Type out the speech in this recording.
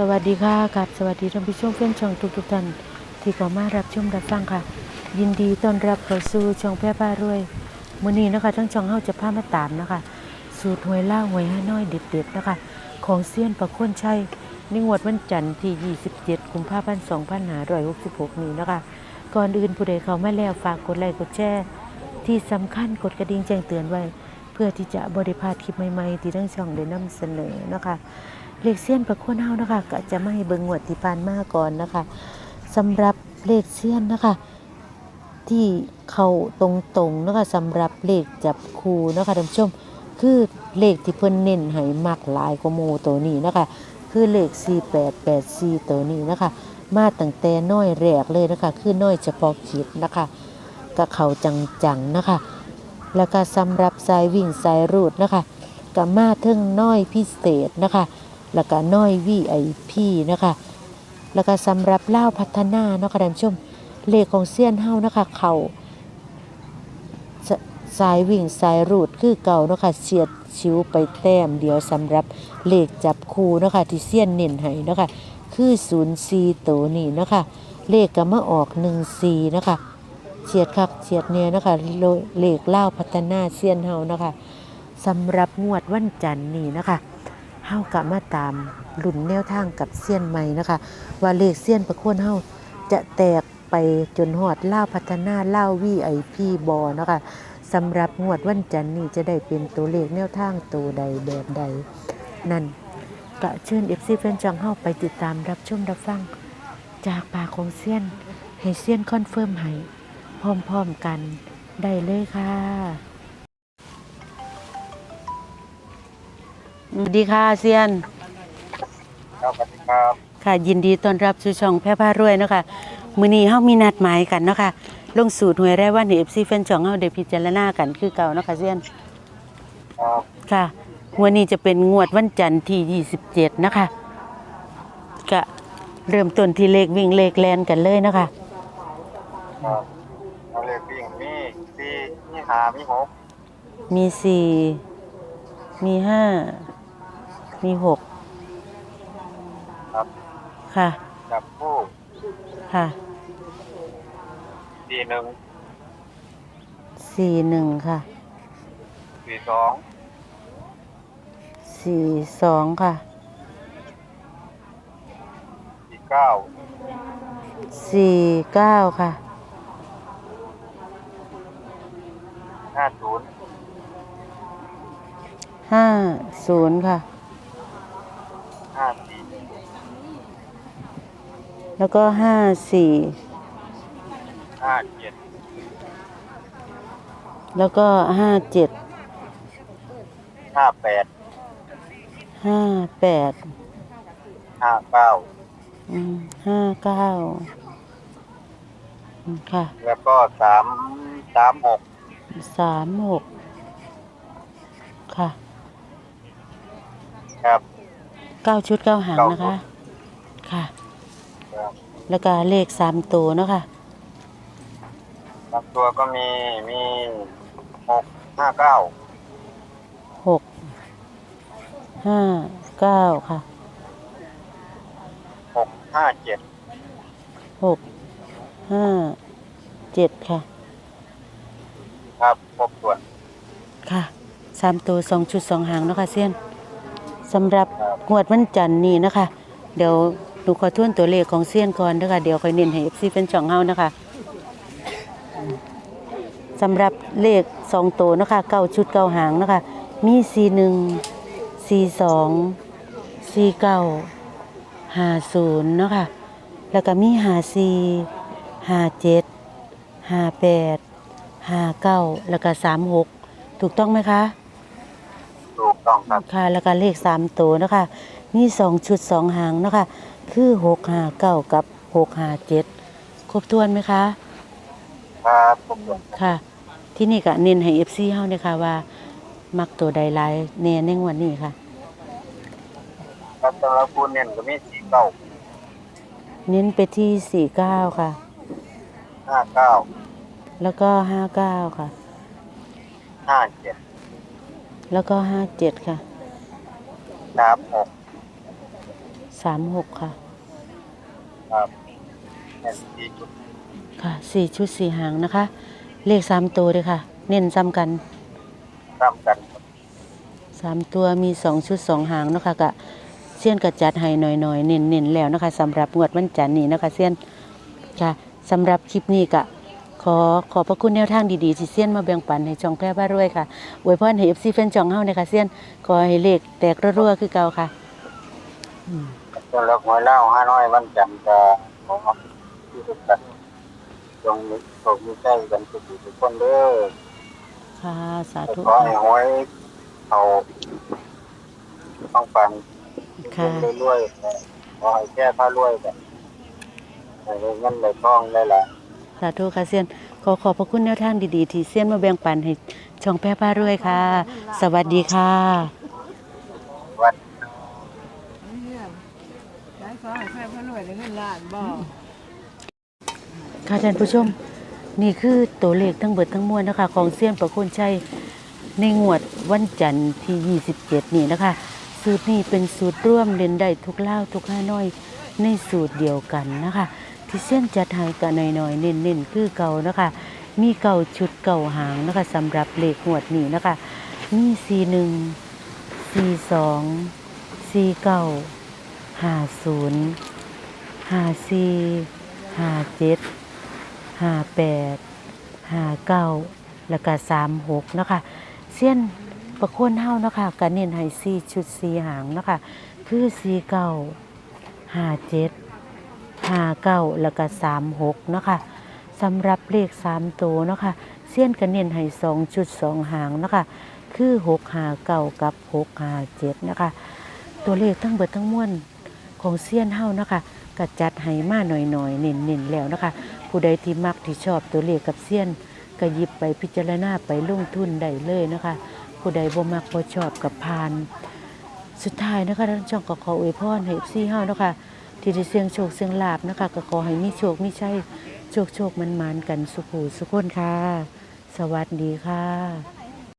สวัสดีค่ะกับสวัสดีท่านผู้ชมเพื่อนช่องทุกทุกๆท่านที่เข้ามารับชมรับฟังค่ะ ยินดีต้อนรับเข้าสู่ช่องแพร่ป้ารวยมื้อนี้นะคะทั้งช่องเฮาจะพามาตามนะคะ สูตรหวยล่าหวยห้าน้อยเด็ดๆนะคะ ของเซียนประโคนชัยในงวดวันจันทร์ที่ 27กุมภาพันธ์2566 นี้นะคะ ก่อนอื่นผู้ใดเข้ามาแล้วฝากกดไลค์กดแชร์ที่สำคัญกดกระดิ่งแจ้งเตือนไว้ เพื่อที่จะบริพาดคลิปใหม่ๆที่ทั้งช่องได้นำเสนอนะคะ เลขเซียนประโคนเฮานะคะก็จะไม่เบิ่งงวดที่ผ่านมาก่อนนะคะสำหรับเลขเซียนนะคะ ที่เข้าตรงๆนะคะสำหรับเลขจับคู่นะคะท่านผู้ชมคือเลขที่เพิ่นเน้นให้มักหลายกว่าหมู่ตัวนี้นะคะ คือเลข 4884 ตัวนี้นะคะ มาตั้งแต่น้อยแรกเลยนะคะ คือน้อยเฉพาะกิจนะคะก็เข้าจังๆนะคะ แล้วก็สำหรับสายวิ่งสายรูดนะคะก็มาถึงน้อยพิเศษนะคะ แล้วก็น้อย VIP นะคะแล้วก็สำหรับเล่าพัฒนาเนาะค่ะท่านผู้ชมเลขของเซียนเฮานะคะเขาสายวิ่งสายรูดคือเก่าเนาะค่ะเฉียดชิวไปแต้มเดียวสำหรับเลขจับคู่เนาะค่ะที่เซียนเน้นให้เนาะค่ะคือ04ตัวนี้เนาะค่ะเลขก็มาออก14เนาะค่ะเฉียดคักเฉียดเนี่ยเนาะค่ะเลขเล่าพัฒนาเซียนเฮานะคะสำหรับงวดวันจันทร์นี้นะคะ เฮากะมาตามหลุ่นแนวทางกับเซียนใหม่นะคะ ว่าเลขเซียนประโคนเฮาจะแตกไปจนหอดเล่าพัฒนาเล่าวีไอพีบอนะคะสำหรับงวดวันจันทร์นี้จะได้เป็นตัวเลขแนวทางตัวใดแบบใด นั่นกะเชิญเอฟซีแฟนจังเฮาไปติดตามรับชมรับฟัง จากปากของเซียนให้เซียนคอนเฟิร์มให้พร้อมๆกันได้เลยค่ะ สวัสดีค่ะเซียนครับสวัสดีครับ ค่ะ ยินดีต้อนรับสู่ช่องแพร่พารวยเนาะคะมื้อนี้เฮามีนัดหมายกันเนาะค่ะลงสูตรหวยได้วันนี้ FC แฟนช่องเฮาได้พิจารณากันคือเก่าเนาะค่ะเซียนครับค่ะงวดนี้จะเป็นงวดวันจันทร์ที่ 27 นะคะก็เริ่มต้นที่เลขวิ่งเลขแลนกันเลยเนาะคะครับเอาเลขวิ่งมีสี่มีหามีหกมี4มี5 มีครับ6ค่ะ จับคู่ค่ะ สี่หนึ่ง41ค่ะ สี่สอง42ค่ะ สี่เก้า49ค่ะ ห้าศูนย์ห้าศูนย์ค่ะ ห้าสี่ แล้วก็ห้าสี่ห้าเจ็ดแล้วก็ห้าเจ็ดห้าแปดห้าแปดห้าเก้าอืมห้าเก้าอืมค่ะ แล้วก็สามสามหกสามหกค่ะครับเก้าชุดเก้าหางเก้านะคะชุดค่ะครับ แล้วก็เลขสามตัวเนาะค่ะบางตัวก็มีมีหกห้าเก้าหกห้าเก้าค่ะหกห้าเจ็ดหกห้าเจ็ดค่ะ ครับครบส่วนค่ะสามตัวสองชุดสองหางเนาะค่ะเซียนสำหรับครับงวดวันจันทร์นี้นะคะ เดี๋ยว หนูขอทวนตัวเลขของเซียนก่อนนะคะเดี๋ยวค่อยเน้นให้ FC เป็นช่องเฮานะคะสำหรับเลขสองตัวนะคะเก้าชุดเก้าหางนะคะ มีสี่หนึ่งสี่สองสี่เก้าห้าศูนย์เนาะคะแล้วก็มีห้าสี่ห้าเจ็ดห้าแปดห้าเก้าแล้วก็สามหกถูกต้องไหมคะถูกต้องครับค่ะแล้วก็เลขสามตัวนะคะมีสองชุดสองหางนะคะ คือหกห้าเก้ากับหกห้าเจ็ดครบถ้วนไหมคะ ครับครบส่วนค่ะ ที่นี่ก็เน้นให้เอฟซีเฮาเนี่ยค่ะว่า มักตัวใดหลายแน่ในงวันนี้ค่ะ ครับสำหรับคุณเนี่ยก็มีสี่เก้าเน้นไปที่สี่เก้าค่ะ ห้าเก้าแล้วก็ห้าเก้าค่ะ ห้าเจ็ดแล้วก็ห้าเจ็ดค่ะ สามหก สามหกค่ะ ครับเน้นที่จุดค่ะสี่ชุดสี่หางนะคะ เลขสามตัวเลยค่ะ เน้นซ้ำกันซ้ำกันครับสามตัวมีสองชุดสองหางเนาะคะกะเสี้ยนกระจัดให้หน่อยๆเน้นๆแล้วนะคะสำหรับงวดวันจันทร์นี้นะคะเสี้ยนค่ะสำหรับคลิปนี้กะขอขอบพระคุณแนวทางดีๆที่เสี้ยนมาแบ่งปันให้ช่องแพร่บ้านรวยค่ะอวยพรให้เอฟซีแฟนช่องเฮาเนี่ยค่ะเสี้ยนขอให้เลขแตกรัวๆคือเก่าค่ะอืม ส่วนเลิกหวยเล่าห้าน้อยวันจันทร์จะขอที่สุดกันจงมีโชคมีใจกันทุกผู้ทุกคนเด้อค่ะสาธุขอให้หวยเอาต้องฟังค่ะรวยๆขอให้แก้ผ้ารวยกันให้ได้เงินได้ทองได้หละสาธุค่ะเสี้ยนขอขอบพระคุณแนวทางดีๆ ที่เสี้ยนมาแบ่งปันให้ช่องแพร่บ้านรวยค่ะ สวัสดีค่ะ วัน ได้ขอใหน่วยเงินล้านบ่ค่ะท่านผู้ชม นี่คือตัวเลขทั้งเบิดทั้งมวลนะคะ ของเซียนประคุณชัยในงวดวันจันทร์ที่ 27 นี่นะคะ สูตรนี้เป็นสูตรร่วมเล่นได้ทุกเล่าทุกห้าน้อยในสูตรเดียวกันนะคะ ที่เส้นจัดให้กันหน่อยๆเน้นๆคือเก่านะคะ มีเก่าชุดเก่าหางนะคะสำหรับเลขงวดนี้นะคะ มี 41 42 49 50 54 57ห้าแปดห้าเก้าแล้วก็สามหกนะคะเส้นประโคนเฮานะคะกันเน้นให้สี่ชุดสี่หางนะคะคือสี่เก้าห้าเจ็ดห้าเก้าแล้วก็สามหกนะคะสำหรับเลขสามตัวนะคะเส้นกันเน้นให้สองชุดสองหางนะคะคือหกห้าเก้ากับหกห้าเจ็ดนะคะ ตัวเลขทั้งเบิดทั้งมวลของเซียนเฮานะคะ ก็จัดให้มาหน่อยๆเน้นๆแล้วนะคะ ผู้ใดที่มักที่ชอบตัวเลขกับเซียนก็หยิบไปพิจารณาไปลงทุนได้เลยนะคะ ผู้ใดบ่มักบ่ชอบกับพาน สุดท้ายนะคะท่านช่องก็ขออวยพรให้ซี่เฮานะคะ ที่ได้เสียงโชคเสียงลาบนะคะ ก็ขอให้มีโชคมีชัยโชคโชคมันๆกันสุขูสุขคนค่ะ สวัสดีค่ะ